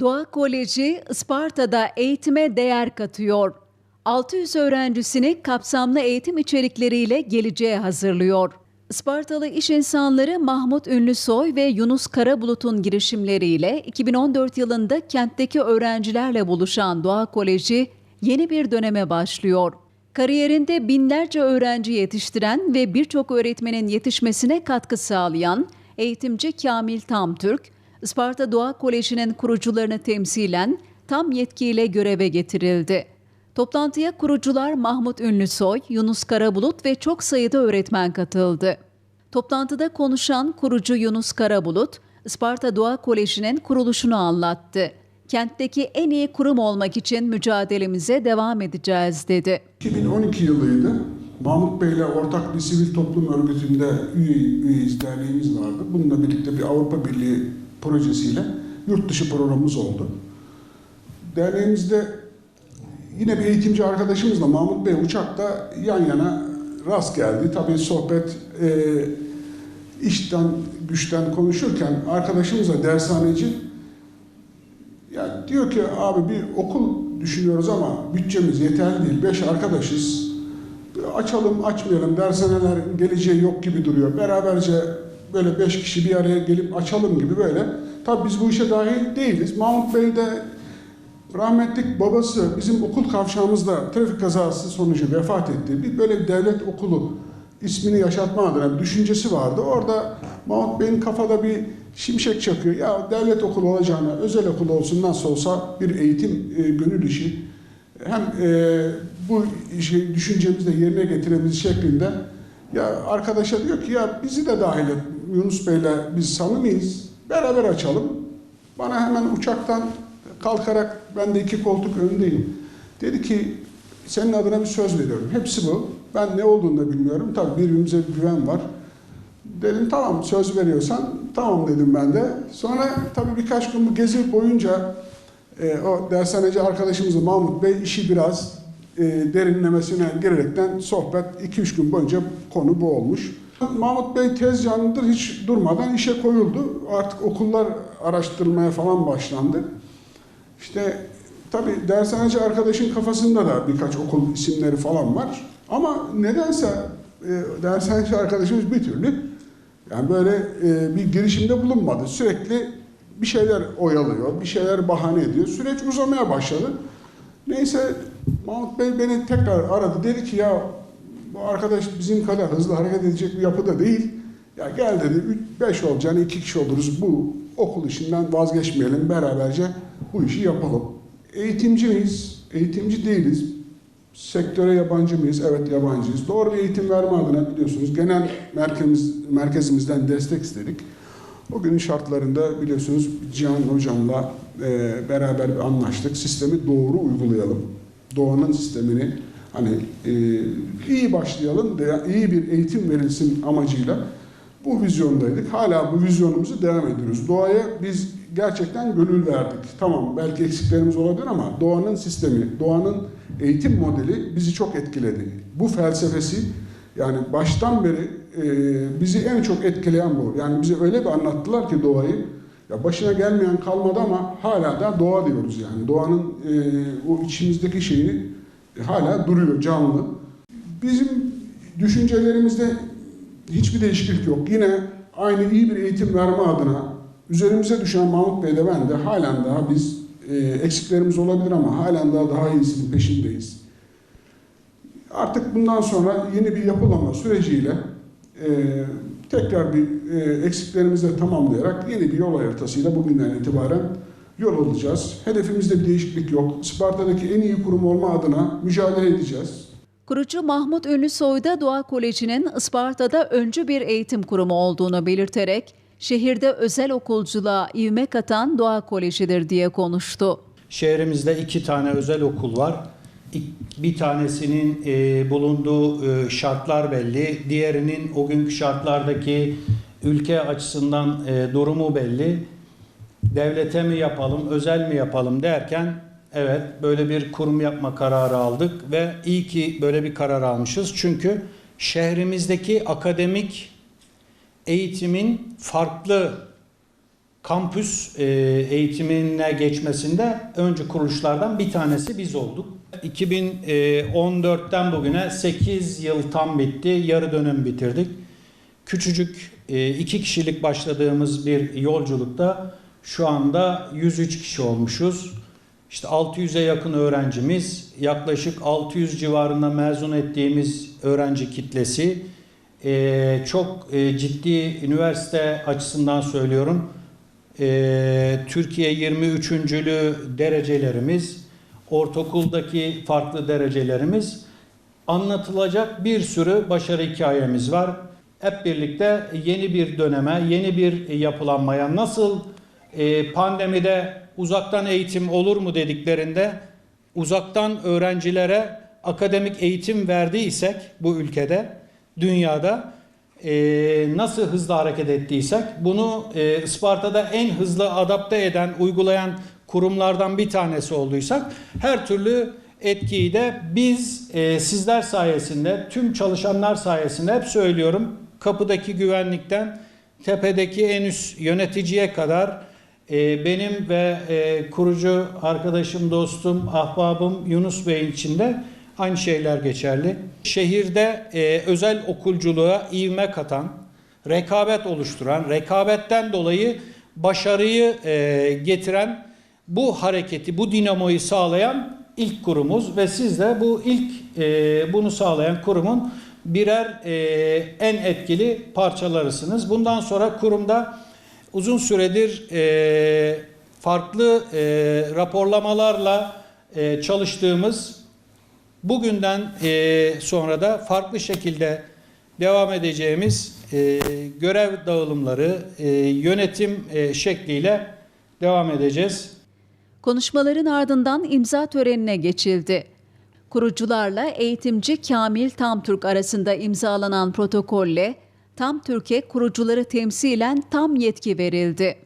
Doğa Koleji Isparta'da eğitime değer katıyor. 600 öğrencisini kapsamlı eğitim içerikleriyle geleceğe hazırlıyor. Ispartalı iş insanları Mahmut Ünlüsoy ve Yunus Karabulut'un girişimleriyle 2014 yılında kentteki öğrencilerle buluşan Doğa Koleji yeni bir döneme başlıyor. Kariyerinde binlerce öğrenci yetiştiren ve birçok öğretmenin yetişmesine katkı sağlayan eğitimci Kamil Tamtürk, Isparta Doğa Koleji'nin kurucularını temsilen tam yetkiyle göreve getirildi. Toplantıya kurucular Mahmut Ünlüsoy, Yunus Karabulut ve çok sayıda öğretmen katıldı. Toplantıda konuşan kurucu Yunus Karabulut, Isparta Doğa Koleji'nin kuruluşunu anlattı. Kentteki en iyi kurum olmak için mücadelemize devam edeceğiz dedi. 2012 yılıydı. Mahmut Bey'le ortak bir sivil toplum örgütünde üye, üyeyiz, derneğimiz vardı. Bununla birlikte bir Avrupa Birliği projesiyle yurt dışı programımız oldu. Derneğimizde yine bir eğitimci arkadaşımızla Mahmut Bey uçakta yan yana rast geldi. Tabii sohbet e, işten güçten konuşurken arkadaşımızla dershaneci ya diyor ki abi bir okul düşünüyoruz ama bütçemiz yeterli değil. Beş arkadaşız. Açalım açmayalım dershaneler geleceği yok gibi duruyor. Beraberce böyle beş kişi bir araya gelip açalım gibi böyle. Tabii biz bu işe dahil değiliz. Mahmut Bey de rahmetlik babası bizim okul kavşağımızda trafik kazası sonucu vefat etti. Bir böyle bir devlet okulu ismini yaşatma adına bir düşüncesi vardı. Orada Mahmut Bey'in kafada bir şimşek çakıyor. Ya devlet okulu olacağına özel okul olsun nasıl olsa bir eğitim e, gönül işi. Hem e, bu şey, düşüncemizi de yerine getirebiliriz şeklinde. Ya arkadaşa diyor ki ya bizi de dahil et. Yunus Bey'le biz samimiyiz. Beraber açalım. Bana hemen uçaktan kalkarak ben de iki koltuk öndeyim. Dedi ki senin adına bir söz veriyorum. Hepsi bu. Ben ne olduğunu da bilmiyorum. Tabii birbirimize bir güven var. Dedim tamam söz veriyorsan tamam dedim ben de. Sonra tabii birkaç gün bu gezi boyunca e, o dershaneci arkadaşımızla Mahmut Bey işi biraz e, derinlemesine girerekten sohbet 2-3 gün boyunca konu bu olmuş. Mahmut Bey tez yanıdır hiç durmadan işe koyuldu. Artık okullar araştırmaya falan başlandı. İşte tabii dershaneci arkadaşın kafasında da birkaç okul isimleri falan var. Ama nedense e, dershaneci arkadaşımız bir türlü yani böyle e, bir girişimde bulunmadı. Sürekli bir şeyler oyalıyor, bir şeyler bahane ediyor. Süreç uzamaya başladı. Neyse Mahmut Bey beni tekrar aradı. Dedi ki ya bu arkadaş bizim kadar hızlı hareket edecek bir yapıda değil. Ya gel dedi 5 olacağını iki kişi oluruz. Bu okul işinden vazgeçmeyelim. Beraberce bu işi yapalım. Eğitimci miyiz? Eğitimci değiliz. Sektöre yabancı mıyız? Evet yabancıyız. Doğru bir eğitim verme adına biliyorsunuz genel merkezimiz, merkezimizden destek istedik. O günün şartlarında biliyorsunuz Cihan Hocam'la e, beraber anlaştık. Sistemi doğru uygulayalım. Doğanın sistemini hani e, iyi başlayalım, iyi bir eğitim verilsin amacıyla bu vizyondaydık. Hala bu vizyonumuzu devam ediyoruz. Doğaya biz gerçekten gönül verdik. Tamam belki eksiklerimiz olabilir ama doğanın sistemi, doğanın eğitim modeli bizi çok etkiledi. Bu felsefesi yani baştan beri e, bizi en çok etkileyen bu. Yani bize öyle bir anlattılar ki doğayı. Ya başına gelmeyen kalmadı ama hala da doğa diyoruz yani. Doğanın e, o içimizdeki şeyi e, hala duruyor canlı. Bizim düşüncelerimizde hiçbir değişiklik yok. Yine aynı iyi bir eğitim verme adına üzerimize düşen Mahmut Bey de ben de halen daha biz e, eksiklerimiz olabilir ama halen daha daha iyisinin peşindeyiz. Artık bundan sonra yeni bir yapılama süreciyle e, tekrar bir e, eksiklerimizi tamamlayarak yeni bir yol haritasıyla bugünden itibaren yol alacağız. Hedefimizde bir değişiklik yok. Sparta'daki en iyi kurum olma adına mücadele edeceğiz. Kurucu Mahmut Ünlüsoy da Doğa Koleji'nin Isparta'da öncü bir eğitim kurumu olduğunu belirterek şehirde özel okulculuğa ivme katan Doğa Koleji'dir diye konuştu. Şehrimizde iki tane özel okul var. Bir tanesinin e, bulunduğu e, şartlar belli, diğerinin o günkü şartlardaki ülke açısından e, durumu belli. Devlete mi yapalım, özel mi yapalım derken evet böyle bir kurum yapma kararı aldık ve iyi ki böyle bir karar almışız. Çünkü şehrimizdeki akademik eğitimin farklı kampüs e, eğitimine geçmesinde öncü kuruluşlardan bir tanesi biz olduk. 2014'ten bugüne 8 yıl tam bitti, yarı dönem bitirdik. Küçücük e, iki kişilik başladığımız bir yolculukta şu anda 103 kişi olmuşuz. İşte 600'e yakın öğrencimiz, yaklaşık 600 civarında mezun ettiğimiz öğrenci kitlesi. Ee, çok e, ciddi üniversite açısından söylüyorum. Ee, Türkiye 23.lü derecelerimiz, ortaokuldaki farklı derecelerimiz anlatılacak bir sürü başarı hikayemiz var. Hep birlikte yeni bir döneme, yeni bir yapılanmaya nasıl e, pandemide uzaktan eğitim olur mu dediklerinde uzaktan öğrencilere akademik eğitim verdiysek bu ülkede, dünyada e, nasıl hızlı hareket ettiysek bunu e, Isparta'da en hızlı adapte eden, uygulayan kurumlardan bir tanesi olduysak her türlü etkiyi de biz e, sizler sayesinde, tüm çalışanlar sayesinde hep söylüyorum kapıdaki güvenlikten tepedeki en üst yöneticiye kadar benim ve e, kurucu arkadaşım, dostum, ahbabım Yunus Bey için de aynı şeyler geçerli. Şehirde e, özel okulculuğa ivme katan, rekabet oluşturan, rekabetten dolayı başarıyı e, getiren bu hareketi, bu dinamoyu sağlayan ilk kurumuz ve siz de bu ilk bunu sağlayan kurumun birer en etkili parçalarısınız. Bundan sonra kurumda uzun süredir e, farklı e, raporlamalarla e, çalıştığımız bugünden e, sonra da farklı şekilde devam edeceğimiz e, görev dağılımları, e, yönetim e, şekliyle devam edeceğiz. Konuşmaların ardından imza törenine geçildi. Kurucularla eğitimci Kamil Tamtürk arasında imzalanan protokolle Tamtürk'e kurucuları temsilen tam yetki verildi.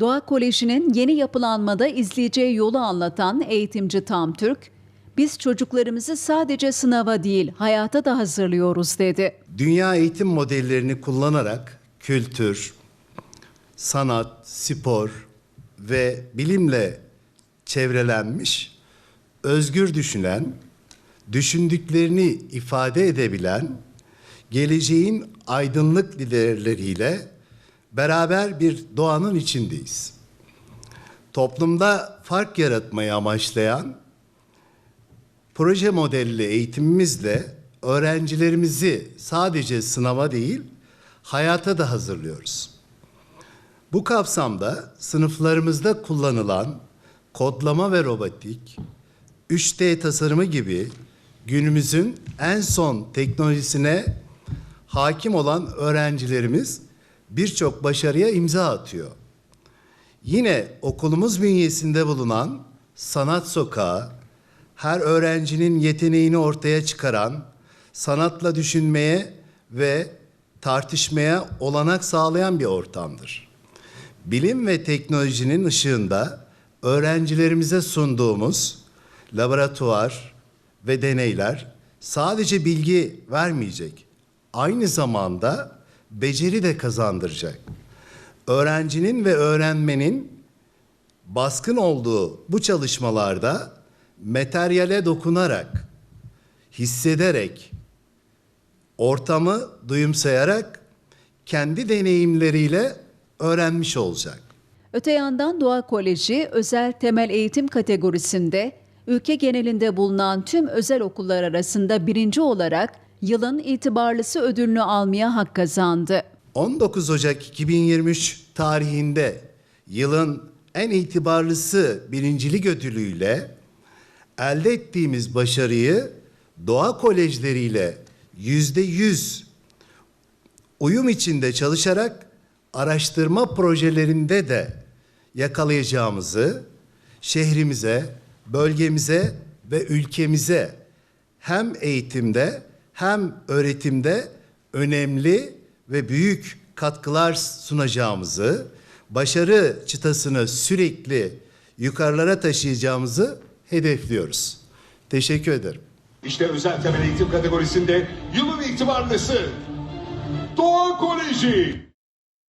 Doğa Koleji'nin yeni yapılanmada izleyeceği yolu anlatan eğitimci Tamtürk, biz çocuklarımızı sadece sınava değil, hayata da hazırlıyoruz dedi. Dünya eğitim modellerini kullanarak kültür, sanat, spor ve bilimle çevrelenmiş, özgür düşünen, düşündüklerini ifade edebilen, geleceğin aydınlık liderleriyle beraber bir doğanın içindeyiz. Toplumda fark yaratmayı amaçlayan proje modelli eğitimimizle öğrencilerimizi sadece sınava değil, hayata da hazırlıyoruz. Bu kapsamda sınıflarımızda kullanılan kodlama ve robotik, 3D tasarımı gibi günümüzün en son teknolojisine hakim olan öğrencilerimiz birçok başarıya imza atıyor. Yine okulumuz bünyesinde bulunan Sanat Sokağı, her öğrencinin yeteneğini ortaya çıkaran, sanatla düşünmeye ve tartışmaya olanak sağlayan bir ortamdır. Bilim ve teknolojinin ışığında öğrencilerimize sunduğumuz laboratuvar ve deneyler sadece bilgi vermeyecek, aynı zamanda beceri de kazandıracak. Öğrencinin ve öğrenmenin baskın olduğu bu çalışmalarda materyale dokunarak, hissederek, ortamı duyumsayarak kendi deneyimleriyle öğrenmiş olacak. Öte yandan Doğa Koleji özel temel eğitim kategorisinde ülke genelinde bulunan tüm özel okullar arasında birinci olarak yılın itibarlısı ödülünü almaya hak kazandı. 19 Ocak 2023 tarihinde yılın en itibarlısı birincilik ödülüyle elde ettiğimiz başarıyı doğa kolejleriyle yüzde yüz uyum içinde çalışarak araştırma projelerinde de yakalayacağımızı şehrimize, bölgemize ve ülkemize hem eğitimde hem öğretimde önemli ve büyük katkılar sunacağımızı, başarı çıtasını sürekli yukarılara taşıyacağımızı hedefliyoruz. Teşekkür ederim. İşte özel temel eğitim kategorisinde yılın itibarlısı Doğa Koleji.